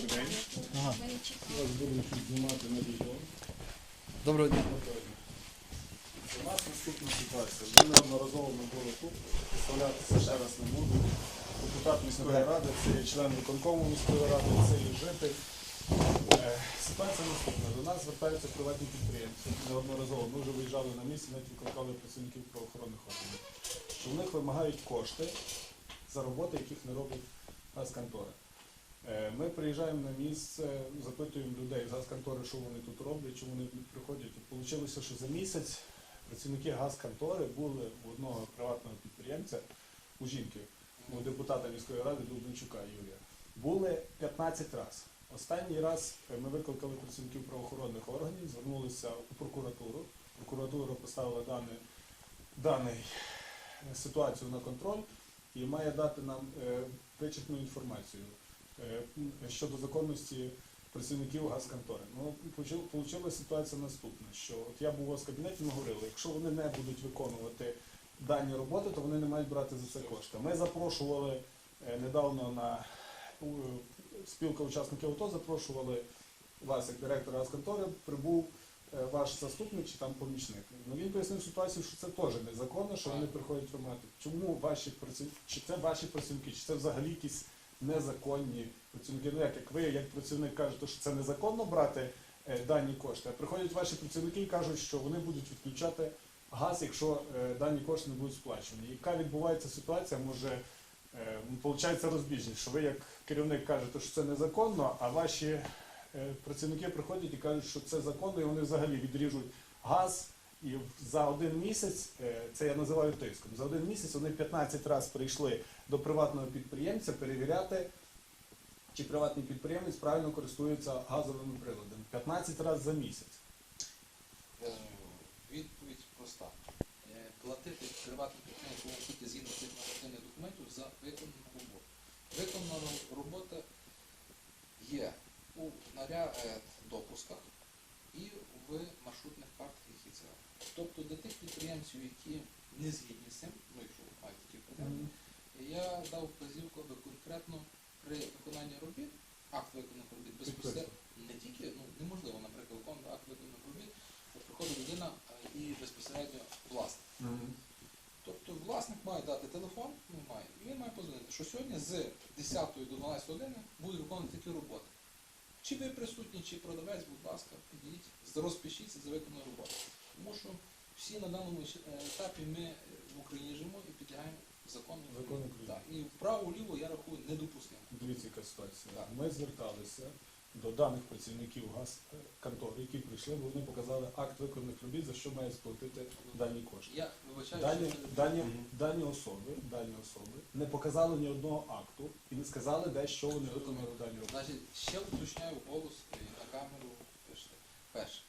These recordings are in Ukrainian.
Добрий день. Ага. Зараз будемо знімати на відео. Доброго дня. У нас наступна ситуація. Ми неодноразово не були тут. Представлятися ще раз не буду. Депутат міської ради, це є член виконкому міської ради, це є житель. Е, Ситуація наступна. До нас звертаються приватні підприємці. Неодноразово ми вже виїжджали на місце, навіть викликали працівників правоохоронних органів. Що в них вимагають кошти за роботи, яких не робить газконтори. Е, Ми приїжджаємо на місце, запитуємо людей з газконтори, що вони тут роблять, чому вони приходять. Вийшло, що за місяць працівники газконтори були у одного приватного підприємця, у жінки, у депутата міської ради Дубничука Юрія. Були 15 разів. Останній раз е, ми викликали працівників правоохоронних органів, звернулися у прокуратуру. Прокуратура поставила даний, даний е, ситуацію на контроль і має дати нам вичерпну інформацію щодо законності працівників газконтори. Ну, вийшла ситуація наступна, що от я був у вас в кабінеті, ми говорили, якщо вони не будуть виконувати дані роботи, то вони не мають брати за це кошти. Ми запрошували е, недавно на у, спілка учасників АТО, запрошували вас як директора газконтори, прибув е, ваш заступник чи там помічник. Ну він пояснив ситуацію, що це теж незаконно, що вони приходять вимагати. Чому ваші працівники, чи це ваші працівники, чи це взагалі якісь незаконні працівники? Ну як, як ви, як працівник кажете, що це незаконно брати е, дані кошти, а приходять ваші працівники і кажуть, що вони будуть відключати газ, якщо е, дані кошти не будуть сплачені. Яка відбувається ситуація, може е, розбіжність, що ви як керівник кажете, що це незаконно, а ваші працівники приходять і кажуть, що це законно, і вони взагалі відріжуть газ. І за один місяць, це я називаю тиском, за один місяць вони 15 разів прийшли до приватного підприємця перевіряти, чи приватний підприємець правильно користується газовими приладами. 15 разів за місяць. Відповідь проста. Е, Платити приватним підприємствам тільки згідно цих нормативних документів за виконану роботу. Виконана робота є у наряд допусках і в маршрутних картах і ХІЦР. Тобто для тих підприємців, які не згідні з цим, ну якщо ви маєте такі питання, я дав вказівку, аби конкретно при виконанні робіт, акт виконаних робіт безпосередньо, не тільки, ну неможливо, наприклад, виконувати акт виконаних робіт, приходить людина е, і безпосередньо власник. Тобто власник має дати телефон, ну має, і він має позвонити, що сьогодні з 10 до 12 години будуть виконувати такі роботи. Чи ви присутні, чи продавець, будь ласка, підійдіть, розпишіться за виконану роботу. Тому що всі на даному е, етапі ми в Україні живемо і підлягаємо закону. Закону України. Так. І вправо-ліво я рахую недопустимо. Дивіться, яка ситуація. Так. Ми зверталися до даних працівників газконтори, які прийшли, бо вони показали акт виконаних робіт, за що має сплатити дані кошти. Я вибачаю, Дані, що дані, дані особи, дані особи не показали ні одного акту і не сказали, де що вони виконали дані роботи. Значить, ще уточняю голос і на камеру пишете. Перше,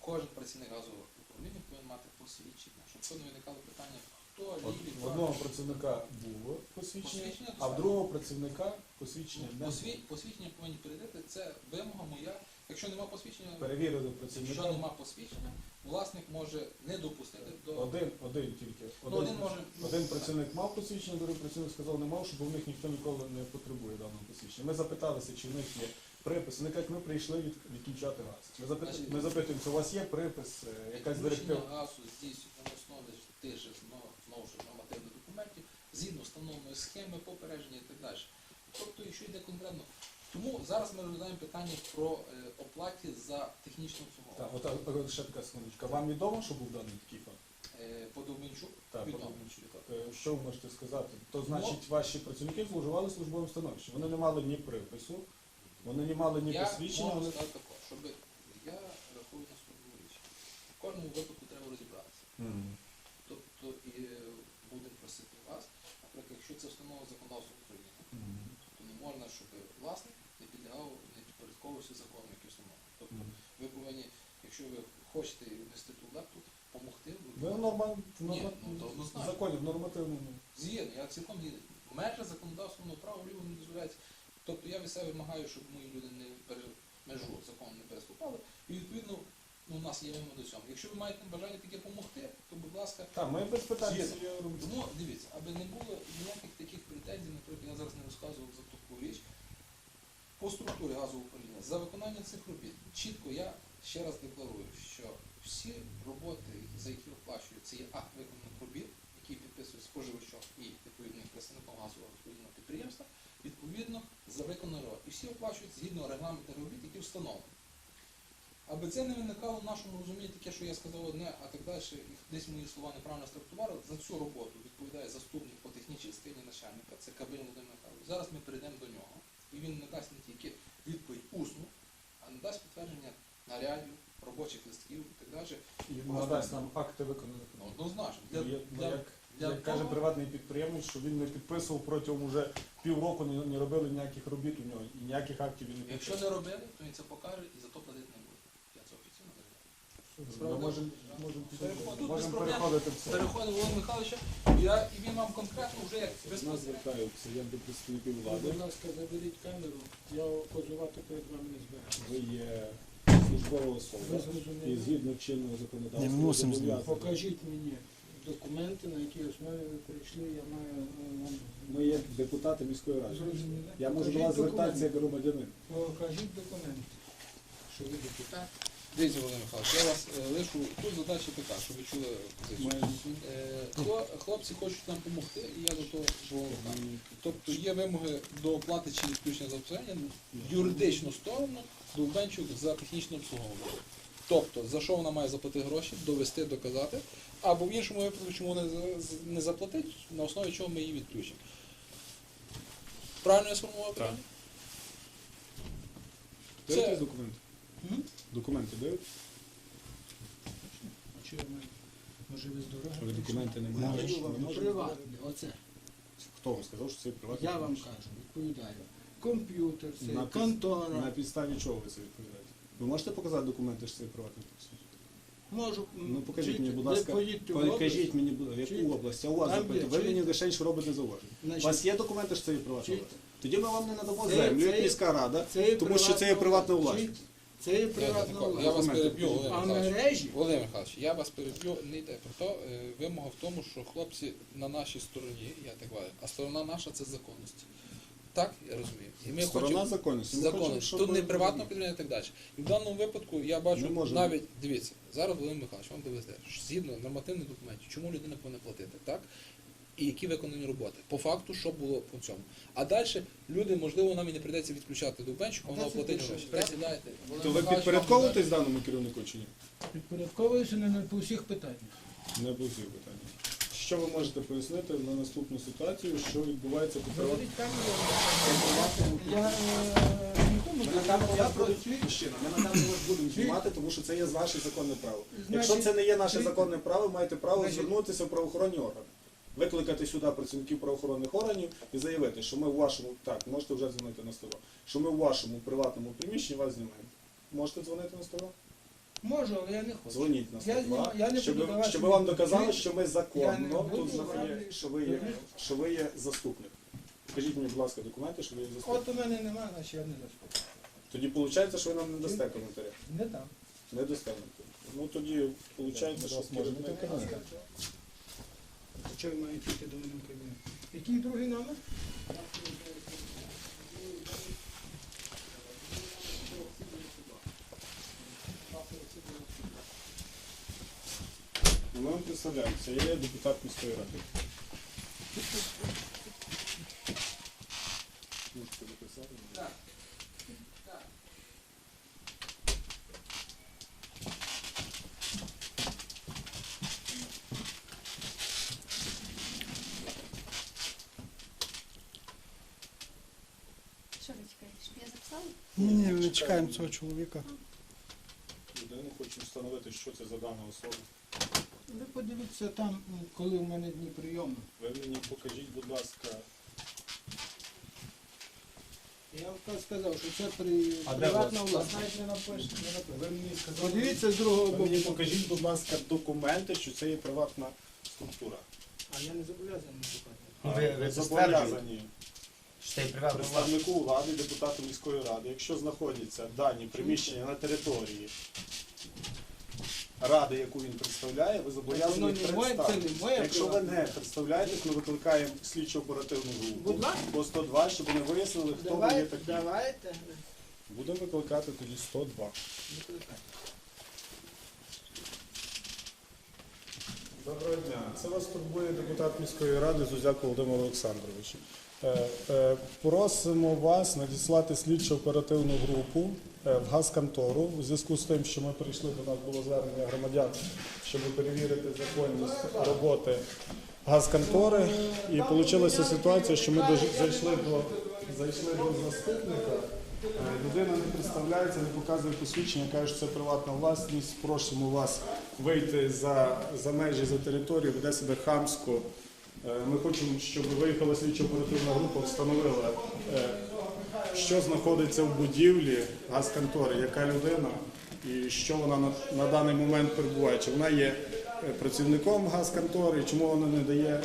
кожен працівник газового управління повинен мати посвідчення, щоб не виникало питання, От в одного працівника було посвідчення, Посвідчення а в другого працівника посвідчення не було. Посві- посвідчення повинні передати, це вимога моя. Якщо нема посвідчення, Перевірили якщо працівника. нема посвідчення, власник може не допустити до Один, один тільки. Ну, один може Один працівник мав посвідчення, другий працівник сказав, не мав, щоб у них ніхто ніколи не потребує даного посвідчення. Ми запиталися, чи в них є припис. Вони кажуть, ми прийшли від, відключати газ. Ми, запит... Значить, ми запитуємо, чи у вас є припис, е, якась Відключення директива. газу здійснюється на основі тих згідно встановленої схеми, попередження і так далі. Тобто, якщо йде конкретно. Тому зараз ми розглядаємо питання про е, оплаті за технічне Так, обслуговування. от, от ще така секундочка. Вам відомо, що був даний такий факт? Е, По Довменчук Так, відомо. подумайте. Е, Що ви можете сказати? То значить, ваші працівники зловживали службовим становищем. Вони не мали ні припису, вони не мали ні Я посвідчення. можу Вони... сказати також, щоб я рахую наступну річ. В кожному випадку треба розібратися. Мгм. Тобто і е, будемо просити вас, наприклад, якщо це встановлено законодавством України, Мгм. то не можна, щоб власник не підлягав, не підпорядковувався законам, які встановлені. Тобто Мгм. ви повинні, якщо ви хочете внести ту лепту, нормально в Ні, ну, то в однозначно. законі, нормативному. Згідно, я цілком згідний. Межа законодавственного права ліво не дозволяється. Тобто я від себе вимагаю, щоб мої люди не пере- межу закону не переступали. І відповідно ну, у нас є вимога до цього. Якщо ви маєте бажання таке допомогти, то будь ласка, Так, ми без питань Згідно. це я. Тому дивіться, аби не було ніяких таких претензій, наприклад, я зараз не розказував за таку річ. По структурі газового управління. За виконання цих робіт чітко я ще раз декларую, що всі роботи, за які оплачують, це є акт виконаних робіт, який підписує споживачом і відповідним представником газового розподільного підприємства, відповідно за виконаний робіт. І всі оплачують згідно регламенту робіт, які встановлені. Аби це не виникало в нашому розумінні таке, що я сказав одне, а так далі, десь мої слова неправильно структували, за цю роботу відповідає заступник по технічній частині начальника, це Кабель Володимир Михайлович. Зараз ми перейдемо до нього, і він не дасть не тільки відповідь усну, а не дасть підтвердження нарядів, робочих листків і так далі. І надасть нам акти виконаних. Ну, однозначно. Для, ну, для, як, для як каже приватний підприємець, що він не підписував протягом уже півроку, не, не робили ніяких робіт у нього, і ніяких актів він не Якщо не робили, то він це покаже і за то платить не буде. Я це офіційно заявляю. Ми можемо без переходити в це. Переходимо Володимира Михайловича, я, і він вам конкретно вже як Нас безпосередньо. звертаються, я до представників Ви, влади. будь ласка, заберіть камеру, я позувати перед вами не збираюся. Ви є службова особа. І згідно чинного законодавства. Зобов'язані. Покажіть мені документи, на якій основі ви прийшли, я маю е, вам Ми є депутати міської ради. Я можу до Покажіть вас звертатися як громадянин. Покажіть документи, що ви депутат. Дивіться, Володимир Михайлович, я вас е, лишу. Тут задача така, щоб ви чули позицію. Е, хло- Хлопці хочуть нам допомогти, і я до того допомагаю. Тобто є вимоги до оплати чи відключення за обслуговування в юридичну сторону Довбенчук за технічне обслуговування. Тобто, за що вона має заплатити гроші, довести, доказати, або в іншому випадку, чому не, за- з- не заплатить, на основі чого ми її відключимо. Правильно я сформував питання? даєте документи? М? Документи дають? А що я? Може ви? Ви документи не маєте? даю вам приватне, оце. Хто вам сказав, що це приватний? Я вам приміщення? кажу, відповідаю. Комп'ютер, це На контора. На підставі чого ви це відповідаєте? Ви можете показати документи, що це приватний приміщення? Можу. м, Ну покажіть чуєте, мені, будь ви ласка, поїдьте в покажіть область. мені, будь ласка, в яку Чуєте? область, я у вас Там запитую. Ви мені чуєте? лише що робите зауваження. У Значить, вас є документи, що це є приватна Чуєте? власність? Тоді ми вам не надамо Це- землю, як міська рада, це є тому що це є приватна власність. Це є Я, приватна я вас переб'ю, Володимир Михайлович. мережі Володимир Михайлович, я вас переб'ю, не йде про то. Е, Вимога в тому, що хлопці на нашій стороні, я так говорю, а сторона наша це законності. Так, я розумію. І ми Сторона хочемо законності. Ми законності. хочемо, щоб Тут не приватного підтримання і так далі. І в даному випадку я бачу Не можемо. навіть, дивіться, зараз Володимир Михайлович вам доведе, що згідно нормативних документів, чому людина повинна платити, так? І які виконані роботи. По факту, що було по цьому. А далі люди, можливо, нам і не прийдеться відключати до бенчика, вона оплатить гроші. То ви підпорядковуєтесь даному керівнику чи ні? підпорядковуюся не по всіх питаннях. Не по всіх питаннях. Що ви можете пояснити на наступну ситуацію, що відбувається по? Я е, Ми не на камеру вас будемо ми на вас будемо знімати, тому що це є ваше законне право. Якщо це не є наше законне право, маєте право звернутися в правоохоронні органи. Викликати сюди працівників правоохоронних органів і заявити, що ми в вашому так, можете вже дзвонити на 102, що ми в вашому приватному приміщенні вас знімаємо. Можете дзвонити на 102? Можу, але я не хочу. Дзвоніть на Я 102, знімаю- я не щоб, буду давати щоб вам доказали, що ми Я не законно буду тут знаходимо, що ви є, що ви є заступник. Покажіть мені, будь ласка, документи, що ви є заступник. От у мене немає, значить я не заспокоюся. Тоді виходить, що ви нам не дасте коментаря. Не там. Не дасте нам. Ну тоді виходить, що керівник... А чого ви маєте йти до мене в кабінет? Який другий номер? Ну, Ми вам представляємося, я є депутат міської ради. Можете записати? Що ви чекаєте, щоб я записала? Ні, ні, ми чекаємо цього чоловіка. Людину хочу встановити, що це за дана особа. Ви подивіться там, коли в мене дні прийому. Ви мені покажіть, будь ласка, Я вам сказав, що це при... А де приватна власність. не напишете, не напишете. Ви мені сказали, Подивіться з другого ви мені боку. покажіть, будь ласка, документи, що це є приватна структура. А я не зобов'язаний шукати. Ну, ви- ви А підтверджуєте? Що це представнику влади, депутату міської ради, якщо знаходяться дані приміщення на території ради, яку він представляє, ви зобов'язані їх представити. Якщо ви не представляєтесь, ми викликаємо слідчо оперативну групу по 102, щоб вони вияснили, хто ви є такі. давайте. Будемо викликати тоді 102. Доброго дня. Це вас турбує депутат міської ради Зузяк Володимир Олександрович. Е, е, Просимо вас надіслати слідчо оперативну групу е, в газконтору у зв'язку з тим, що ми прийшли до нас було звернення громадян, щоб перевірити законність роботи газконтори. І вийшла ситуація, що ми зайшли до зайшли до заступника. Людина не представляється, не показує посвідчення, каже, що це приватна власність. Просимо вас вийти за, за межі, за територію, веде себе хамсько. Е, Ми хочемо, щоб виїхала слідчо оперативна група, встановила, е, що знаходиться в будівлі газконтори, яка людина і що вона на, даний момент перебуває. Чи вона є е, працівником газконтори, чому вона не дає,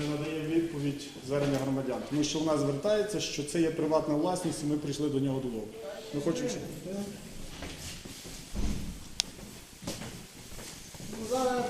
не надає відповідь звернення громадян. Тому що вона звертається, що це є приватна власність, і ми прийшли до нього додому. Ми хочемо, щоб Ну, зараз